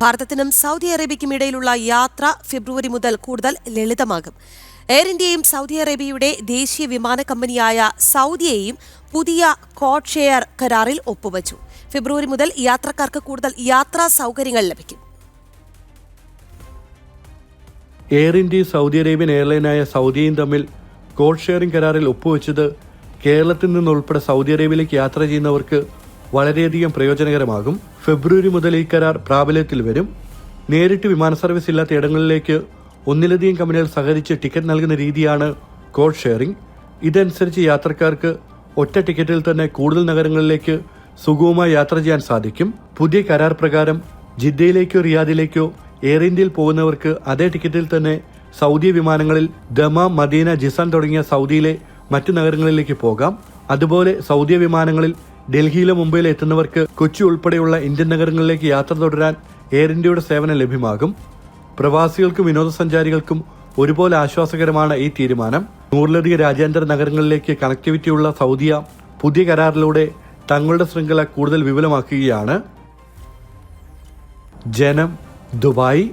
ഭാരതത്തിനും Saudi അറേബ്യയ്ക്കും ഇടയിലുള്ള യാത്ര ഫെബ്രുവരി മുതൽ കൂടുതൽ ലളിതമാകും. എയർ ഇന്ത്യയും സൗദി അറേബ്യയുടെ ദേശീയ വിമാന കമ്പനിയായ സൗദിയെയും പുതിയ കോഡ് ഷെയർ കരാറിൽ ഒപ്പുവച്ചു. ഫെബ്രുവരി മുതൽ യാത്രക്കാർക്ക് കൂടുതൽ യാത്രാ സൗകര്യങ്ങൾ ലഭിക്കും. എയർ ഇന്ത്യ സൗദി അറേബ്യൻ എയർലൈനായ സൗദിയും തമ്മിൽ കോഡ് ഷെയറിംഗ് കരാറിൽ ഒപ്പുവെച്ചത് കേരളത്തിൽ നിന്നുൾപ്പെടെ സൗദി അറേബ്യയിലേക്ക് യാത്ര ചെയ്യുന്നവർക്ക് വളരെയധികം പ്രയോജനകരമാകും. ഫെബ്രുവരി മുതൽ ഈ കരാർ പ്രാബല്യത്തിൽ വരും. നേരിട്ട് വിമാന സർവീസ് ഇല്ലാത്ത ഇടങ്ങളിലേക്ക് ഒന്നിലധികം കമ്പനികൾ സഹകരിച്ച് ടിക്കറ്റ് നൽകുന്ന രീതിയാണ് കോഡ് ഷെയറിംഗ്. ഇതനുസരിച്ച് യാത്രക്കാർക്ക് ഒറ്റ ടിക്കറ്റിൽ തന്നെ കൂടുതൽ നഗരങ്ങളിലേക്ക് സുഗമമായി യാത്ര ചെയ്യാൻ സാധിക്കും. പുതിയ കരാർ പ്രകാരം ജിദ്ദയിലേക്കോ റിയാദിലേക്കോ എയർ ഇന്ത്യയിൽ പോകുന്നവർക്ക് അതേ ടിക്കറ്റിൽ തന്നെ സൗദി വിമാനങ്ങളിൽ ദമ മദീന ജിസാൻ തുടങ്ങിയ സൗദിയിലെ മറ്റു നഗരങ്ങളിലേക്ക് പോകാം. അതുപോലെ സൗദി വിമാനങ്ങളിൽ ഡൽഹിയിലോ മുംബൈയിലോ എത്തുന്നവർക്ക് കൊച്ചി ഉൾപ്പെടെയുള്ള ഇന്ത്യൻ നഗരങ്ങളിലേക്ക് യാത്ര തുടരാൻ എയർ ഇന്ത്യയുടെ സേവനം ലഭ്യമാകും. പ്രവാസികൾക്കും വിനോദസഞ്ചാരികൾക്കും ഒരുപോലെ ആശ്വാസകരമാണ് ഈ തീരുമാനം. നൂറിലധികം രാജ്യാന്തര നഗരങ്ങളിലേക്ക് കണക്ടിവിറ്റിയുള്ള സൗദിയ പുതിയ കരാറിലൂടെ തങ്ങളുടെ ശൃംഖല കൂടുതൽ വിപുലമാക്കുകയാണ്. ജനം ദുബായ്